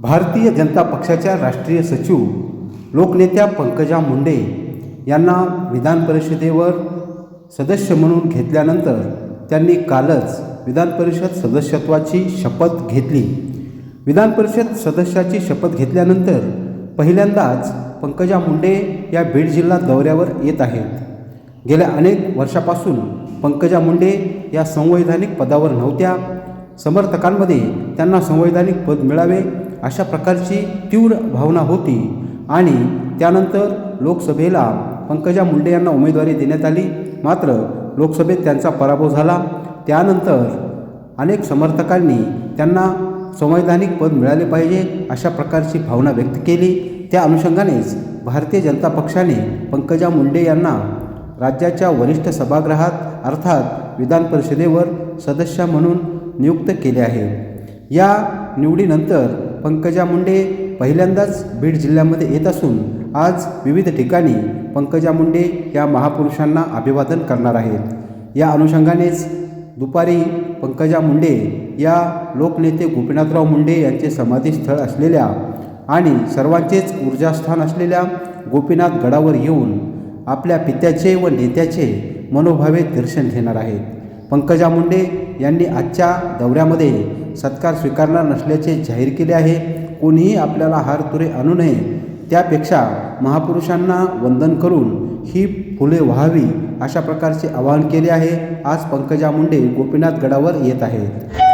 भारतीय जनता पक्षाच्या राष्ट्रीय सचिव लोकनेत्या पंकजा मुंडे यांना विधान परिषदेवर सदस्य म्हणून घेतल्यानंतर त्यांनी कालच विधान परिषद सदस्यत्वाची शपथ घेतली. विधान परिषद सदस्याची शपथ घेतल्यानंतर पहिल्यांदाच पंकजा मुंडे या बीड जिल्हा दौऱ्यावर येत आहेत. गेल्या अनेक वर्षापासून पंकजा मुंडे या संवैधानिक पदावर नव्हत्या. समर्थकांमध्ये त्यांना संवैधानिक पद मिळावे अशा प्रकारची तीव्र भावना होती आणि त्यानंतर लोकसभेला पंकजा मुंडे यांना उमेदवारी देण्यात आली. मात्र लोकसभेत त्यांचा पराभव झाला. त्यानंतर अनेक समर्थकांनी त्यांना संवैधानिक पद मिळाले पाहिजे अशा प्रकारची भावना व्यक्त केली. त्या अनुषंगानेच भारतीय जनता पक्षाने पंकजा मुंडे यांना राज्याच्या वरिष्ठ सभागृहात अर्थात विधान परिषदेवर सदस्य म्हणून नियुक्त केले आहे. या निवडीनंतर पंकजा मुंडे पहिल्यांदाच बीड जिल्ह्यामध्ये येत असून आज विविध ठिकाणी पंकजा मुंडे या महापुरुषांना अभिवादन करणार आहेत. या अनुषंगानेच दुपारी पंकजा मुंडे या लोकनेते गोपीनाथराव मुंडे यांचे समाधीस्थळ असलेल्या आणि सर्वांचेच ऊर्जास्थान असलेल्या गोपीनाथ गडावर येऊन आपल्या पित्याचे व नेत्याचे मनोभावे दर्शन घेणार आहेत. पंकजा मुंडे यांनी आजच्या दौऱ्यामध्ये सत्कार स्वीकारणार नसल्याचे जाहीर केले आहे. कोणीही आपल्याला हार तुरे आणू नये. त्यापेक्षा महापुरुषांना वंदन करून ही फुले व्हावी अशा प्रकारचे आवाहन केले आहे. आज पंकजा मुंडे गोपीनाथ गडावर येत आहेत.